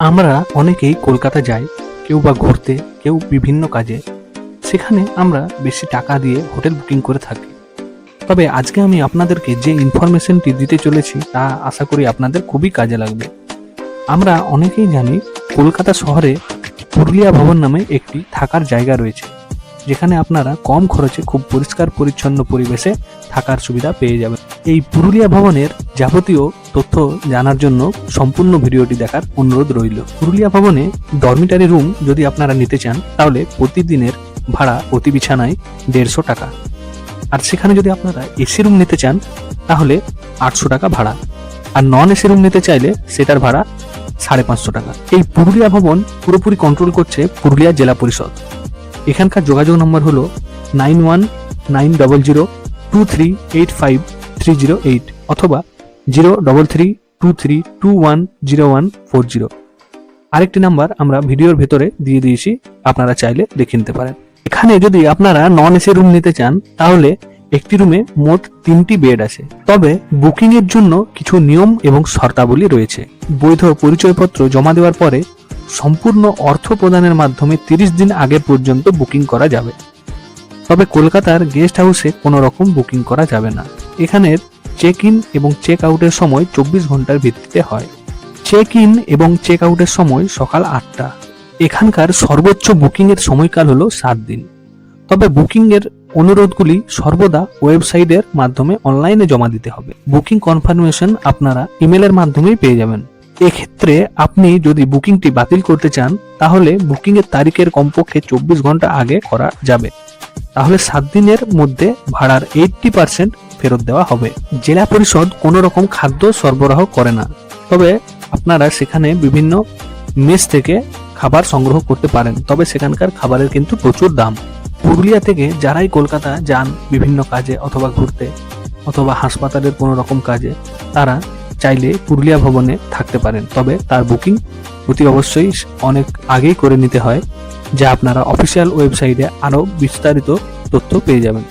আমরা অনেকেই কলকাতা যাই, কেউ বা ঘুরতে, কেউ বিভিন্ন কাজে। সেখানে আমরা বেশি টাকা দিয়ে হোটেল বুকিং করে থাকি। তবে আজকে আমি আপনাদেরকে যে ইনফরমেশনটি দিতে চলেছি, তা আশা করি আপনাদের খুবই কাজে লাগবে। আমরা অনেকেই জানি, কলকাতা শহরে পুরুলিয়া ভবন নামে একটি থাকার জায়গা রয়েছে, যেখানে আপনারা কম খরচে খুব পরিষ্কার পরিচ্ছন্ন পরিবেশে থাকার সুবিধা পেয়ে যাবেন। এই পুরুলিয়া ভবনের যাবতীয় তথ্য জানার জন্য সম্পূর্ণ ভিডিওটি দেখার অনুরোধ রইল। পুরুলিয়া ভবনে ডরমিটারি রুম যদি আপনারা নিতে চান, তাহলে প্রতিদিনের ভাড়া প্রতি বিছানায় দেড়শো টাকা। আর সেখানে যদি আপনারা এসি রুম নিতে চান, তাহলে আটশো টাকা ভাড়া। আর নন এসি রুম নিতে চাইলে সেটার ভাড়া সাড়ে পাঁচশো টাকা। এই পুরুলিয়া ভবন পুরোপুরি কন্ট্রোল করছে পুরুলিয়া জেলা পরিষদ। এখানকার যোগাযোগ নম্বর হলো nine one nine double zero two three eight five three zero eight অথবা zero double three two three two one zero one four zero আরেকটি নাম্বার আমরা ভিডিওর ভেতরে দিয়ে দিয়েছি, আপনারা চাইলে দেখে নিতে পারেন। এখানে যদি আপনারা নন এসি রুম নিতে চান, তাহলে একটি রুমে মোট তিনটি বেড আছে। তবে বুকিং এর জন্য কিছু নিয়ম এবং শর্তাবলী রয়েছে। বৈধ পরিচয়পত্র জমা দেওয়ার পরে সম্পূর্ণ অর্থ প্রদানের মাধ্যমে তিরিশ দিন আগে পর্যন্ত বুকিং করা যাবে। তবে কলকাতার গেস্ট হাউসে কোনো রকম বুকিং করা যাবে না। এখানের চেক ইন এবং চেক আউটের সময় চব্বিশ ঘণ্টার ভিত্তিতে হয়। চেক ইন এবং চেক আউটের সময় সকাল আটটা। এখানকার সর্বোচ্চ বুকিং এর সময়কাল হলো সাত দিন। তবে বুকিং এর অনুরোধগুলি সর্বদা ওয়েবসাইটের মাধ্যমে অনলাইনে জমা দিতে হবে। বুকিং কনফার্মেশন আপনারা ইমেলের মাধ্যমেই পেয়ে যাবেন। এক্ষেত্রে আপনি যদি বুকিংটি বাতিল করতে চান, তাহলে বুকিং এর তারিখের কমপক্ষে চব্বিশ ঘণ্টা আগে করা যাবে। তাহলে সাত দিনের মধ্যে ভাড়ার এইটটি পার্সেন্ট ফেরত দেওয়া হবে। জেলা পরিষদ কোনো রকম খাদ্য সরবরাহ করে না। তবে আপনারা সেখানে বিভিন্ন মেস থেকে খাবার সংগ্রহ করতে পারেন। তবে সেখানকার খাবারের কিন্তু প্রচুর দাম। পুরুলিয়া থেকে যারাই কলকাতা যান বিভিন্ন কাজে অথবা ঘুরতে অথবা হাসপাতালের কোনো রকম কাজে, তারা চাইলে পুরুলিয়া ভবনে থাকতে পারেন। তবে তার বুকিং অতি অবশ্যই অনেক আগেই করে নিতে হয়, যা আপনারা অফিসিয়াল ওয়েবসাইটে আরও বিস্তারিত তথ্য পেয়ে যাবেন।